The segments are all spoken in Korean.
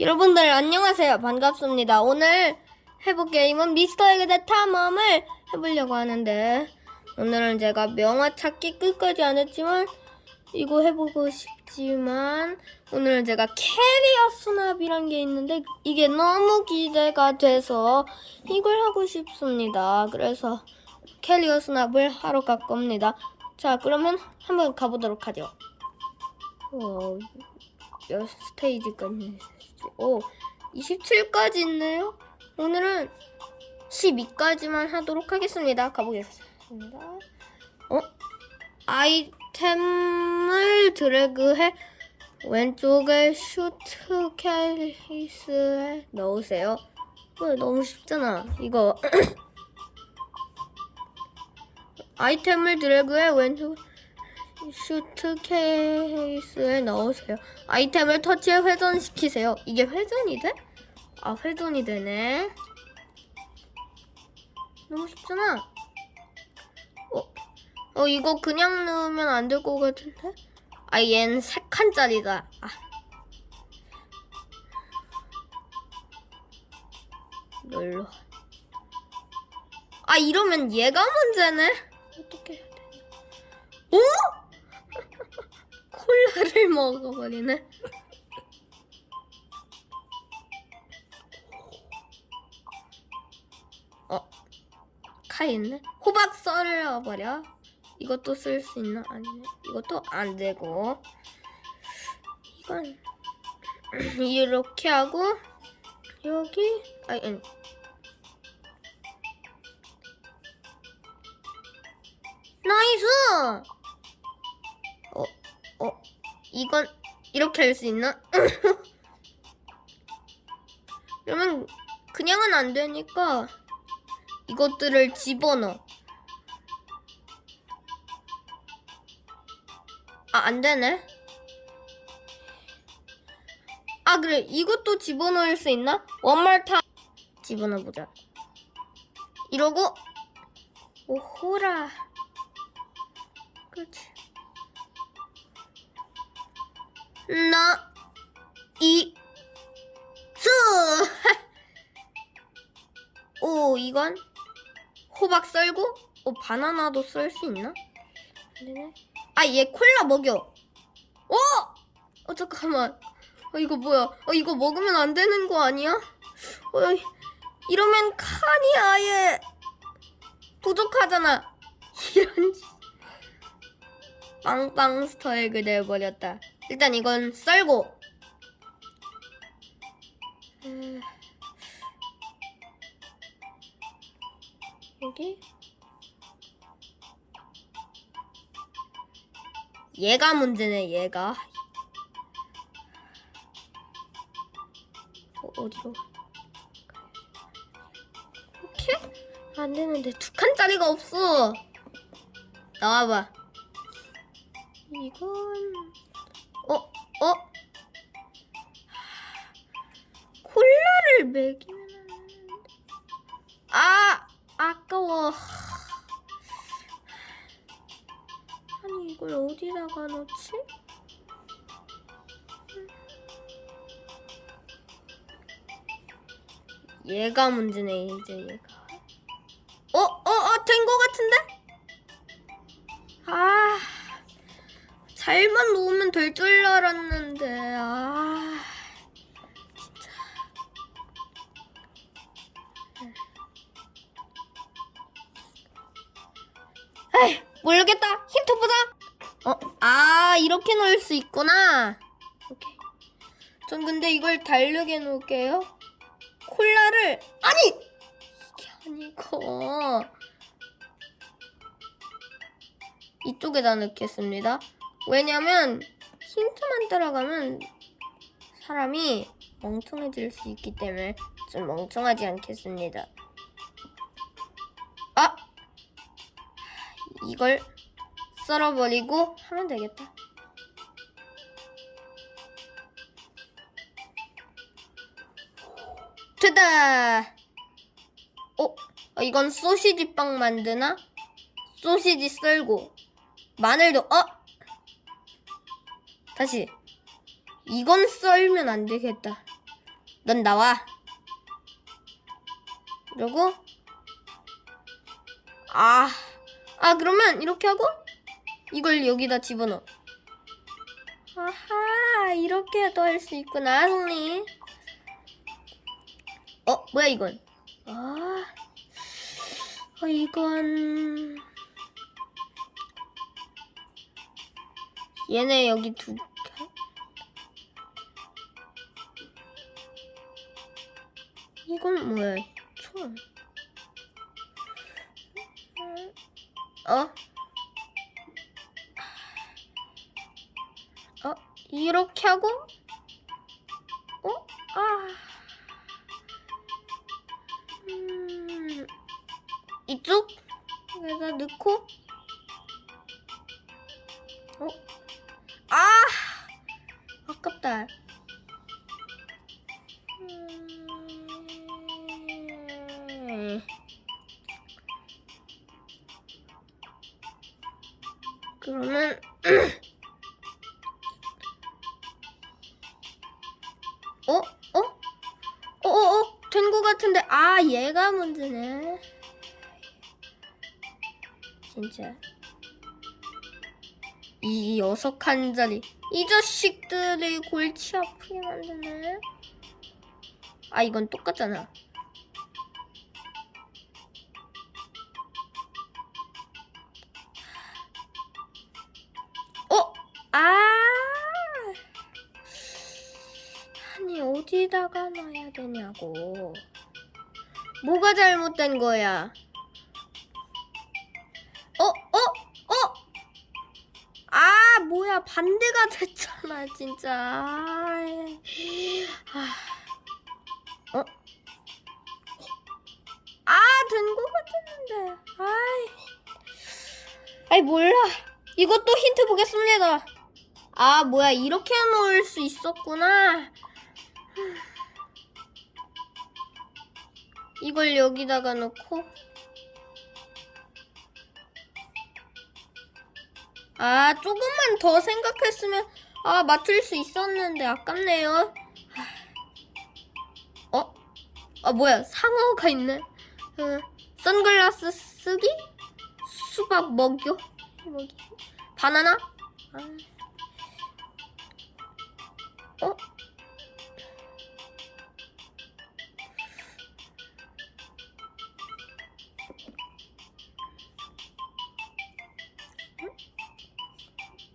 여러분들 안녕하세요. 반갑습니다. 오늘 해볼 게임은 미스터 에그의 탐험을 해보려고 하는데 오늘은 제가 명화 찾기 끝까지 안 했지만 이거 해보고 싶지만 오늘은 제가 캐리어 수납이란 게 있는데 이게 너무 기대가 돼서 이걸 하고 싶습니다. 그래서 캐리어 수납을 하러 갈 겁니다. 자 그러면 한번 가보도록 하죠. 어, 몇 스테이지까지 있지? 오, 27까지 있네요. 오늘은 12까지만 하도록 하겠습니다. 가보겠습니다. 어? 아이템을 드래그해 왼쪽에 슈트 케이스에 넣으세요. 왜 너무 쉽잖아. 이거 아이템을 드래그해 왼쪽 슈트 케이스에 넣으세요. 아이템을 터치해 회전시키세요. 이게 회전이 돼? 아, 회전이 되네. 너무 쉽잖아. 어, 어 이거 그냥 넣으면 안 될 것 같은데? 아, 얜세 칸짜리다. 아. 놀러. 아, 이러면 얘가 문제네? 어떻게 해야 되냐. 오? 콜라를 먹어버리네. 어, 칼 있네. 호박 썰어버려. 이것도 쓸 수 있나? 아니네. 이것도 안 되고. 이건 이렇게 하고 여기 아니 아니. 나이스. 이건 이렇게 할 수 있나? 그러면 그냥은 안 되니까 이것들을 집어넣어. 아, 안 되네. 아, 그래. 이것도 집어넣을 수 있나? 원말 타 집어넣어 보자. 이러고 오호라. 그렇지. 나, 이, 수! 오, 이건 호박 썰고, 오, 바나나도 썰 수 있나? 아, 얘 콜라 먹여. 어! 어, 잠깐만. 어, 이거 뭐야? 어, 이거 먹으면 안 되는 거 아니야? 어, 이러면 칸이 아예 부족하잖아. 이런. 빵빵 스터에그 되어버렸다. 일단 이건 썰고. 음, 여기? 얘가 문제네, 얘가. 어, 어디로? 이렇게? 안 되는데 두 칸짜리가 없어. 나와봐. 이건 콜라를 먹이면. 아 아까워. 아니 이걸 어디다가 넣지? 얘가 문제네 이제 얘가. 어 어 어 된 거 같은데? 아. 잘만 놓으면 될 줄 알았는데 아 모르겠다. 힌트 보자. 어 아 이렇게 넣을 수 있구나. 오케이. 전 근데 이걸 다르게 놓을게요. 콜라를 아니! 이게 아니고. 이쪽에다 넣겠습니다. 왜냐면 힌트만 따라가면 사람이 멍청해질 수 있기 때문에 좀 멍청하지 않겠습니다. 이걸 썰어버리고 하면 되겠다. 됐다! 어? 어, 이건 소시지 빵 만드나? 소시지 썰고 마늘도 어? 다시 이건 썰면 안 되겠다 넌 나와. 그리고 아, 아 그러면 이렇게 하고 이걸 여기다 집어넣어. 아하, 이렇게도 할 수 있구나, 승리. 어, 뭐야 이건? 아, 어, 이건 얘네 여기 두 개. 이건 뭐야? 총. 어? 어? 이렇게 하고? 어? 아. 음. 이쪽? 여기다 넣고? 어? 아! 아깝다. 어? 어? 어? 어? 어? 된 거 같은데 아 얘가 문제네 진짜 이 녀석 한 자리 이 자식들이 골치 아프게 만드네 아 이건 똑같잖아 어디다가 놔야 되냐고 뭐가 잘못된 거야 어? 어? 어? 아 뭐야 반대가 됐잖아 진짜. 아. 어? 아 된 거 같았는데 아이 아이 몰라 이것도 힌트 보겠습니다 아 뭐야 이렇게 놓을 수 있었구나 이걸 여기다가 넣고 아 조금만 더 생각했으면 아 맞출 수 있었는데 아깝네요 어? 아 뭐야 상어가 있네 어, 선글라스 쓰기? 수박 먹여? 먹이 바나나? 아.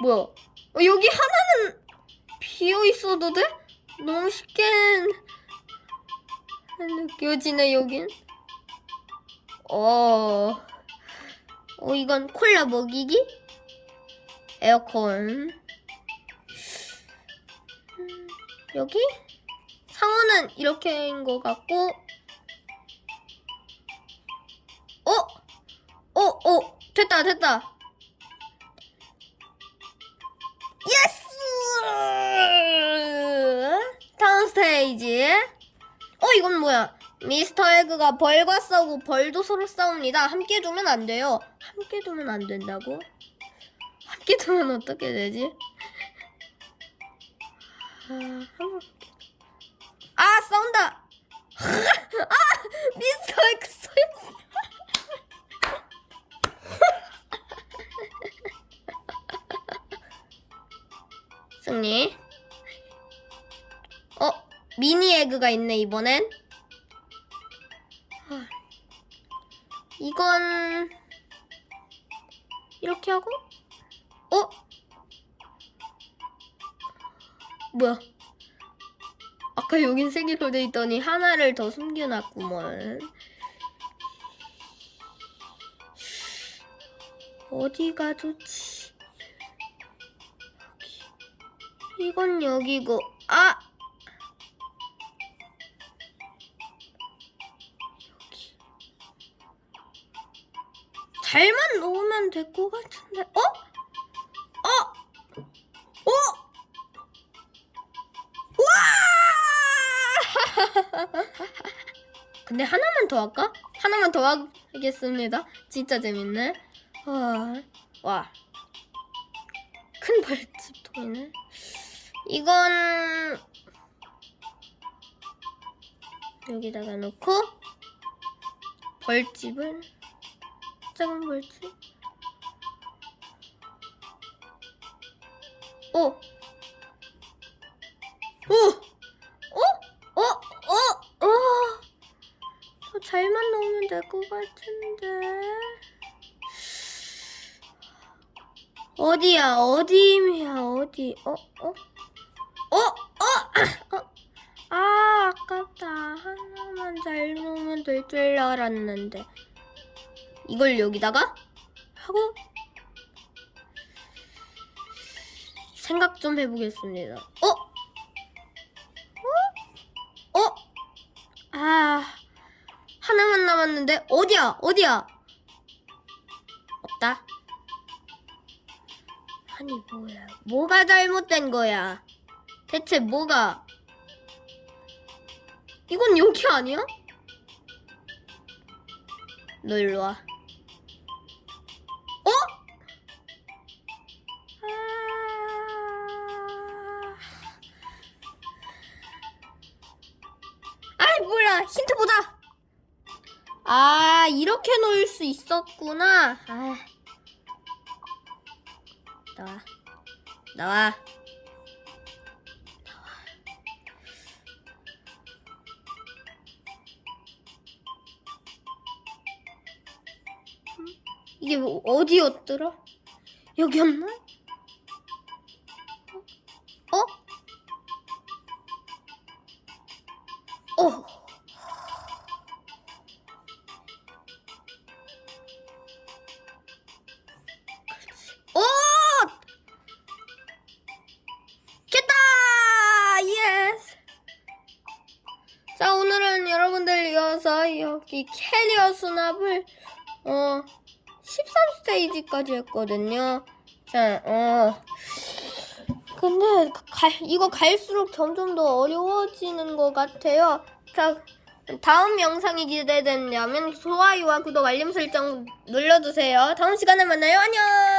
뭐야? 어, 여기 하나는 비어 있어도 돼? 너무 쉽게 느껴지네 여긴. 어, 어 이건 콜라 먹이기? 에어컨. 음, 여기 상어는 이렇게인 것 같고. 어? 어, 어, 됐다, 됐다. 다음 스테이지. 어, 이건 뭐야? 미스터 에그가 벌과 싸우고 벌도 서로 싸웁니다. 함께 두면 안 돼요. 함께 두면 안 된다고? 함께 두면 어떻게 되지? 아, 아, 싸운다! 아! 미스터 에그 쏘였어! 승리. 어, 미니 에그가 있네, 이번엔. 아, 이건, 이렇게 하고, 어? 뭐야? 아까 여긴 세 개로 돼 있더니 하나를 더 숨겨놨구먼. 어디가 좋지? 이건 여기고, 아! 될 것 같은데, 어? 어? 어? 와! 근데 하나만 더 할까? 하나만 더 하겠습니다. 진짜 재밌네. 와, 와. 큰 벌집 통이네. 이건 여기다가 놓고 벌집을 작은 벌집 오! 오! 어? 어? 어? 어? 더 잘만 넣으면 될 것 같은데 어디야 어디야 어디 어? 어? 어? 어? 어? 아 아깝다 하나만 잘 놓으면 될 줄 알았는데 이걸 여기다가 좀 해보겠습니다 어? 어? 어? 아 하나만 남았는데 어디야 어디야 없다 아니 뭐야 뭐가 잘못된 거야 대체 뭐가 이건 여기 아니야? 너 일로 와. 몰라 힌트 보자. 아 이렇게 놓을 수 있었구나. 아. 나와. 나와. 이게 뭐 어디였더라? 여기였나? 여기 캐리어 수납을 어 13스테이지까지 했거든요. 자, 어. 근데 갈, 이거 갈수록 점점 더 어려워지는 것 같아요. 자, 다음 영상이 기대된다면 좋아요와 구독, 알림 설정 눌러주세요. 다음 시간에 만나요. 안녕!